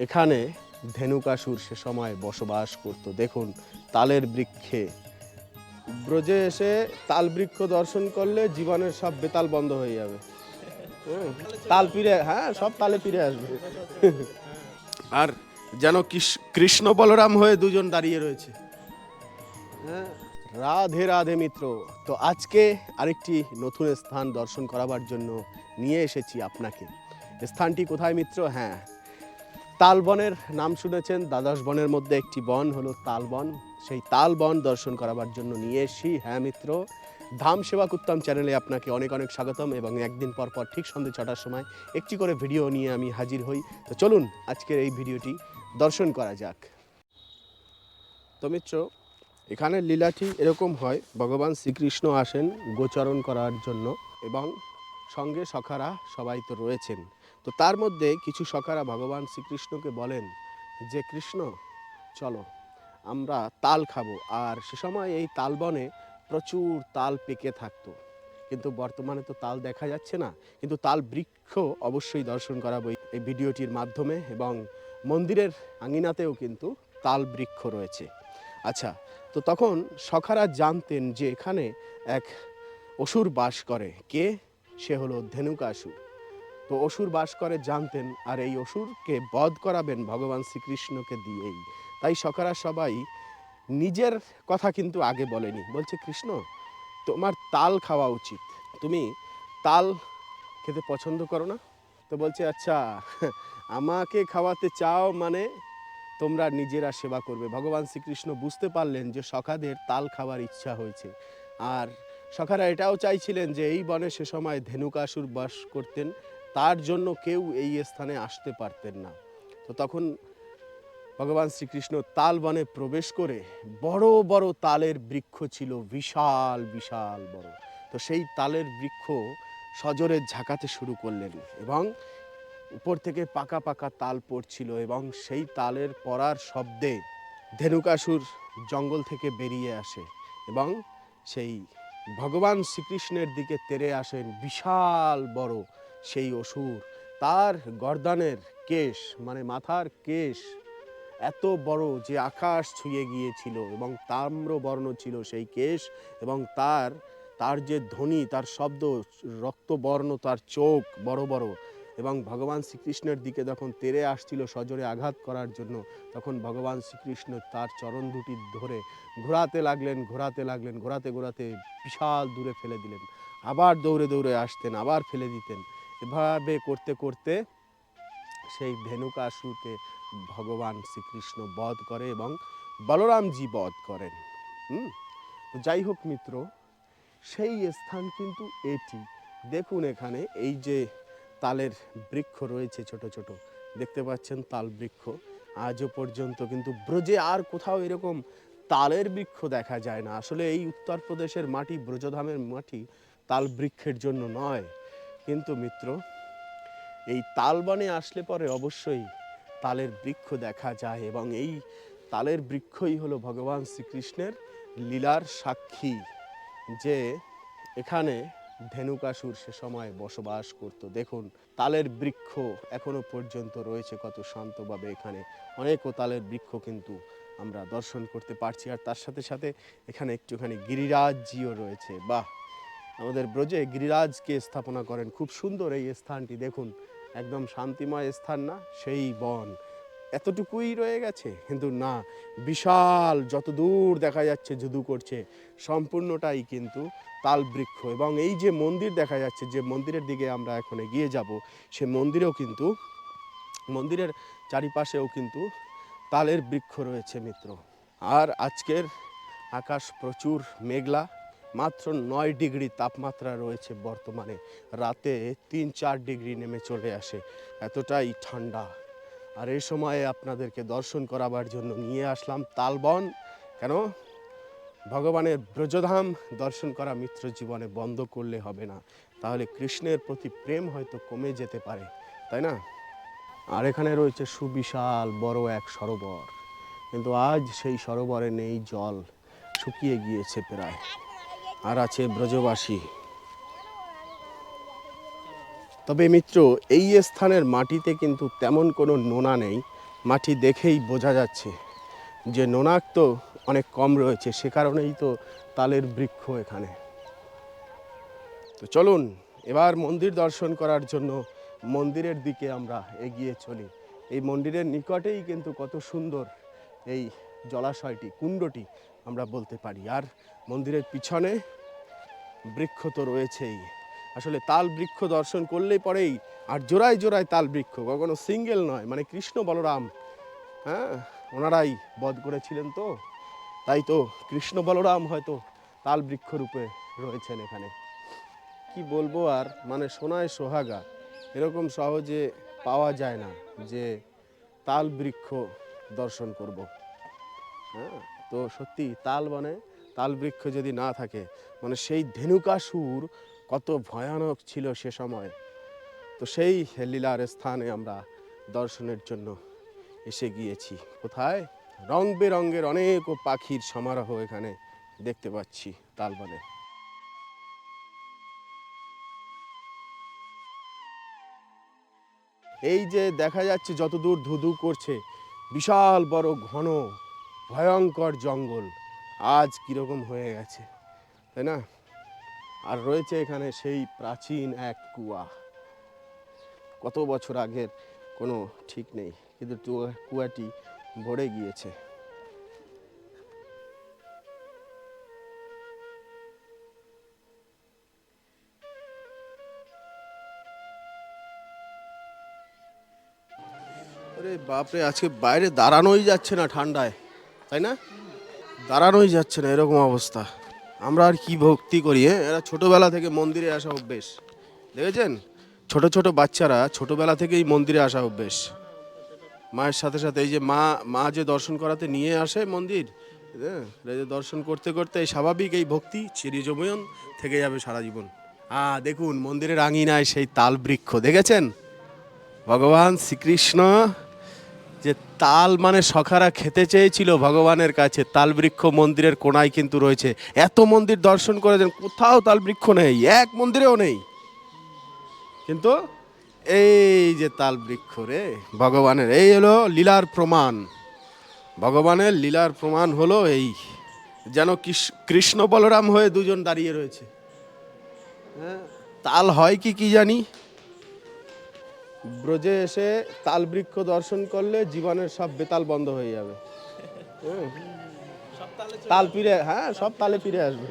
এখানে ধেনুকাসুর সে সময় বসবাস করত। দেখুন তালের বৃক্ষে। ব্রজে এসে তাল বৃক্ষ দর্শন করলে জীবনের সব বেতাল বন্ধ হয়ে যাবে। তাল ফিরে হ্যাঁ সব তালে ফিরে আসবে। আর যেন কৃষ্ণ বলরাম হয়ে দুজন দাঁড়িয়ে রয়েছে। হ্যাঁ, রাধে রাধে মিত্র তো আজকে আরেকটি নতুন স্থান দর্শন করাবার জন্য নিয়ে এসেছি আপনাকে। স্থানটি কোথায় মিত্র? হ্যাঁ তালবনের নাম শুনেছেন। দ্বাদশ বনের মধ্যে একটি বন হলো তালবন। সেই তালবন দর্শন করাবার জন্য নিয়ে এসি হ্যাঁ মিত্র। ধাম সেবা কুত্তম চ্যানেলে আপনাকে অনেক অনেক স্বাগতম এবং একদিন পর পর ঠিক সন্ধ্যে ছটার সময় একটি করে ভিডিও নিয়ে আমি হাজির হই। তো চলুন আজকের এই ভিডিওটি দর্শন করা যাক। তো মিত্র, এখানে লীলাটি এরকম হয়, ভগবান শ্রীকৃষ্ণ আসেন গোচরণ করার জন্য এবং সঙ্গে সখারা সবাই তো রয়েছেন। তো তার মধ্যে কিছু সখারা ভগবান শ্রীকৃষ্ণকে বলেন যে, কৃষ্ণ, চলো, আমরা তাল খাব। আর সে সময় এই তালবনে প্রচুর তাল পেকে থাকতো। কিন্তু বর্তমানে তো তাল দেখা যাচ্ছে না। কিন্তু তাল বৃক্ষ অবশ্যই দর্শন করাবো এই- ভিডিওটির মাধ্যমে এবং মন্দিরের আঙিনাতেও কিন্তু তাল বৃক্ষ রয়েছে। আচ্ছা তো তখন সখারা জানতেন যে এখানে এক অসুর বাস করে। কে? সে হলো ধেনুকাসুর তো অসুর বাস করে জানতেন, আর এই অসুরকে বধ করাবেন ভগবান শ্রীকৃষ্ণকে দিয়েই। তাই সখারা সবাই নিজের কথা কিন্তু আগে বলেনি। বলছে, কৃষ্ণ, তোমার তাল খাওয়া উচিত। তুমি তাল খেতে পছন্দ করো না? তো বলছে আচ্ছা আমাকে খাওয়াতে চাও মানে তোমরা নিজেরা সেবা করবে। ভগবান শ্রীকৃষ্ণ বুঝতে পারলেন যে সখাদের তাল খাওয়ার ইচ্ছা হয়েছে। আর সখারা এটাও চাইছিলেন যে এই বনে সে সময় ধেনুকাসুর বাস করতেন। তার জন্য কেউ এই স্থানে আসতে পারতেন না। তো তখন ভগবান শ্রীকৃষ্ণ তাল বনে প্রবেশ করে বড় বড় তালের বৃক্ষ ছিল, বিশাল বিশাল বড়। তো সেই তালের বৃক্ষ সজোরে ঝাঁকাতে শুরু করলেন এবং উপর থেকে পাকা পাকা তাল পড়ছিল এবং সেই তালের পড়ার শব্দে ধেনুকাসুর জঙ্গল থেকে বেরিয়ে আসে এবং সেই ভগবান শ্রীকৃষ্ণের দিকে তেরে আসেন বিশাল বড় সেই অসুর, তার গর্দানের কেশ মানে মাথার কেশ এত বড় যে আকাশ ছুঁয়ে গিয়েছিল এবং তাম্র বর্ণ ছিল সেই কেশ এবং তার তার যে ধ্বনি, তার শব্দ রক্তবর্ণ তার চোখ বড় বড় এবং ভগবান শ্রীকৃষ্ণের দিকে যখন তেরে আসছিল সজোরে আঘাত করার জন্য, তখন ভগবান শ্রীকৃষ্ণ তার চরণ দুটি ধরে ঘোরাতে লাগলেন ঘোরাতে লাগলেন, ঘোরাতে ঘোরাতে বিশাল দূরে ফেলে দিলেন। আবার দৌড়ে দৌড়ে আসতেন, আবার ফেলে দিতেন। এভাবে করতে করতে সেই ধেনুকাসুরকে ভগবান শ্রীকৃষ্ণ বধ করে এবং বলরামজি বধ করেন। হুম? যাই হোক মিত্র, সেই স্থান কিন্তু এটি। দেখুন এখানে এই যে তালের বৃক্ষ রয়েছে ছোট ছোট, দেখতে পাচ্ছেন তাল বৃক্ষ। আজও পর্যন্ত কিন্তু ব্রজে আর কোথাও এরকম তালের বৃক্ষ দেখা যায় না। আসলে এই উত্তরপ্রদেশের মাটি, ব্রজধামের মাটি তাল বৃক্ষের জন্য নয়। কিন্তু মিত্র, এই তালবনে আসলে পরে অবশ্যই তালের বৃক্ষ দেখা যায় এবং এই তালের বৃক্ষই হলো ভগবান শ্রীকৃষ্ণের লীলার সাক্ষী যে এখানে ধেনুকাসুর সে সময় বসবাস করত। দেখুন, তালের বৃক্ষ এখনও পর্যন্ত রয়েছে, কত শান্তভাবে এখানে। অনেকও তালের বৃক্ষ কিন্তু আমরা দর্শন করতে পারছি। আর তার সাথে সাথে এখানে একটুখানি গিরিরাজজিও রয়েছে। বাহ! আমাদের ব্রজে গিরিরাজকে স্থাপনা করেন। খুব সুন্দর এই স্থানটি, দেখুন। একদম শান্তিময় স্থান না, সেই বন। এতটুকুই রয়ে গেছে, কিন্তু না, বিশাল যত দূর দেখা যাচ্ছে যদু করছে, সম্পূর্ণটাই কিন্তু তাল বৃক্ষ এবং এই যে মন্দির দেখা যাচ্ছে, যে মন্দিরের দিকে আমরা এখন এগিয়ে যাব, সে মন্দিরেও কিন্তু, মন্দিরের চারিপাশেও কিন্তু তালের বৃক্ষ রয়েছে মিত্র। আর আজকের আকাশ প্রচুর মেঘলা মাত্র নয় ডিগ্রি তাপমাত্রা রয়েছে বর্তমানে। রাতে তিন চার ডিগ্রি নেমে চলে আসে। এতটাই ঠান্ডা। আর এই সময়ে আপনাদেরকে দর্শন করাবার জন্য নিয়ে আসলাম তালবন। কেন? ভগবানের ব্রজধাম দর্শন করা মিত্র জীবনে বন্ধ করলে হবে না। তাহলে কৃষ্ণের প্রতি প্রেম হয়তো কমে যেতে পারে, তাই না? আর এখানে রয়েছে সুবিশাল বড় এক সরোবর। কিন্তু আজ সেই সরোবরে নেই জল, শুকিয়ে গিয়েছে প্রায়। আর আছে ব্রজবাসী। তবে মিত্র, এই স্থানের মাটিতে কিন্তু তেমন কোনো নোনা নেই। মাটি দেখেই বোঝা যাচ্ছে যে নোনাক তো অনেক কম রয়েছে, সে কারণেই তো তালের বৃক্ষ এখানে। তো চলুন, এবার মন্দির দর্শন করার জন্য মন্দিরের দিকে আমরা এগিয়ে চলি। এই মন্দিরের নিকটেই কিন্তু কত সুন্দর এই জলাশয়টি, কুণ্ডটি আমরা বলতে পারি। আর মন্দিরের পিছনে বৃক্ষ তো রয়েছেই। আসলে তাল বৃক্ষ দর্শন করলেই পরেই আর জোড়ায় জোড়ায় তাল বৃক্ষ, কখনো সিঙ্গেল নয় মানে কৃষ্ণ বলরাম হ্যাঁ? ওনারাই বধ করেছিলেন তো। তাই তো কৃষ্ণ বলরাম হয়তো তাল বৃক্ষ রূপে রয়েছেন এখানে। কি বলব আর মানে সোনায় সোহাগা, এরকম সহজে পাওয়া যায় না যে তাল বৃক্ষ দর্শন করব। হ্যাঁ? তো সত্যি তাল মানে তাল বৃক্ষ যদি না থাকে মানে সেই ধেনুকাসুর কত ভয়ানক ছিল সে সময়। তো সেই লীলার স্থানে আমরা দর্শনের জন্য এসে গিয়েছি। কোথায়? রং বেরঙের অনেক পাখির সমারোহ এখানে দেখতে পাচ্ছি তালবনে। এই যে দেখা যাচ্ছে যতদূর ধুধু করছে, বিশাল বড় ঘন ভয়ঙ্কর জঙ্গল। আজ কীরকম হয়ে গেছে, তাই না? আর রয়েছে এখানে সেই প্রাচীন এক কুয়া। কত বছর আগের কোনো ঠিক নেই, কিন্তু কুয়াটি ভরে গিয়েছে। আরে বাপরে, আজকে বাইরে দাঁড়ানোই যাচ্ছে না ঠান্ডায়, তাই না? দাঁড়ানোই যাচ্ছে না, এরকম অবস্থা। আমরা আর কি ভক্তি করি হ্যাঁ এরা ছোটোবেলা থেকে মন্দিরে আসা অভ্যেস। দেখেছেন? ছোট ছোট বাচ্চারা ছোটোবেলা থেকেই মন্দিরে আসা অভ্যেস। মায়ের সাথে সাথে এই যে মা মা যে দর্শন করাতে নিয়ে আসে মন্দির হ্যাঁ দর্শন করতে করতে এই স্বাভাবিক এই ভক্তি চিরিজময়ন থেকে যাবে সারা জীবন। আ, দেখুন, মন্দিরের আঙিনায় সেই তাল বৃক্ষ দেখেছেন? ভগবান শ্রীকৃষ্ণ যে তাল মানে সখারা খেতে চেয়েছিল ভগবানের কাছে তাল বৃক্ষ মন্দিরের কোনায় কিন্তু রয়েছে। এত মন্দির দর্শন করেছেন, কোথাও তাল বৃক্ষ নেই, এক মন্দিরেও নেই। কিন্তু এই যে তাল বৃক্ষ রে, ভগবানের, এই হলো লীলার প্রমাণ। ভগবানের লীলার প্রমাণ হলো এই, যেন কৃষ- কৃষ্ণ বলরাম হয়ে দুজন দাঁড়িয়ে রয়েছে। হ্যাঁ তাল হয় কি কি জানি? ব্রজে এসে তাল বৃক্ষ দর্শন করলে জীবনের সব বেতাল বন্ধ হয়ে যাবে। তাল ফিরে হ্যাঁ সব তালে ফিরে আসবে।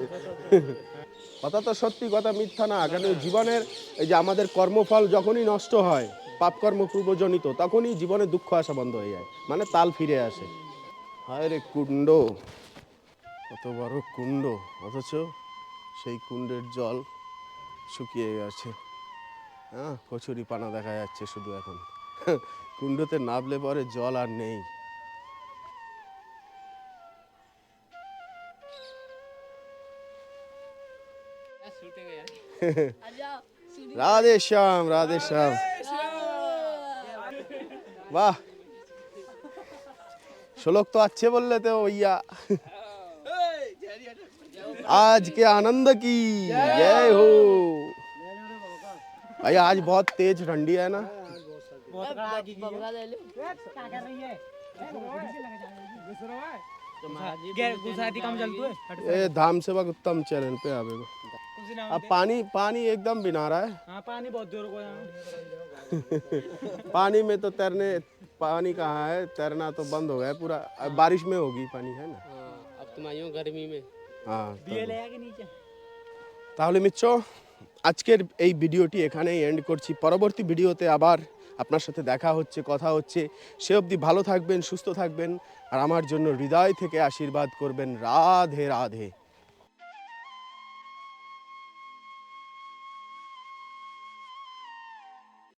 কথা তো সত্যি কথা মিথ্যা না কেন জীবনের এই যে আমাদের কর্মফল যখনই নষ্ট হয় পাপকর্ম পূর্বজনিত তখনই জীবনে দুঃখ আসা বন্ধ হয়ে যায় মানে তাল ফিরে আসে। হায় রে কুণ্ড কত বড় কুণ্ড অথচ সেই কুণ্ডের জল শুকিয়ে গেছে। হ্যাঁ কচুরি পানা দেখা যাচ্ছে শুধু এখন কুণ্ডতে নামলে পরে জল আর নেই রাধে শ্যাম রাধে শ্যাম वाह श्लोक तो अच्छे बोल लेते हो भैया आज के आनंद की जय हो भाई आज बहुत तेज ठंडी है ना। गुजराती काम चलतो है ये धाम सेवक उत्तम चैनल पे आवे को अब पानी पानी एकदम बिना रहा है। हाँ पानी बहुत ज़ोर को पानी में तो तैरने पानी कहाँ है? तैरना तो बंद हो गया है पूरा। अब बारिश में होगी पानी है ना? अब तुम आई हो गर्मी में। हाँ तब। बीए আজকের এই ভিডিওটি এখানেই এন্ড করছি। পরবর্তী ভিডিওতে আবার আপনার সাথে দেখা হচ্ছে, কথা হচ্ছে। সে অবধি ভালো থাকবেন, সুস্থ থাকবেন। আর আমার জন্য হৃদয় থেকে আশীর্বাদ করবেন। রাধে রাধে।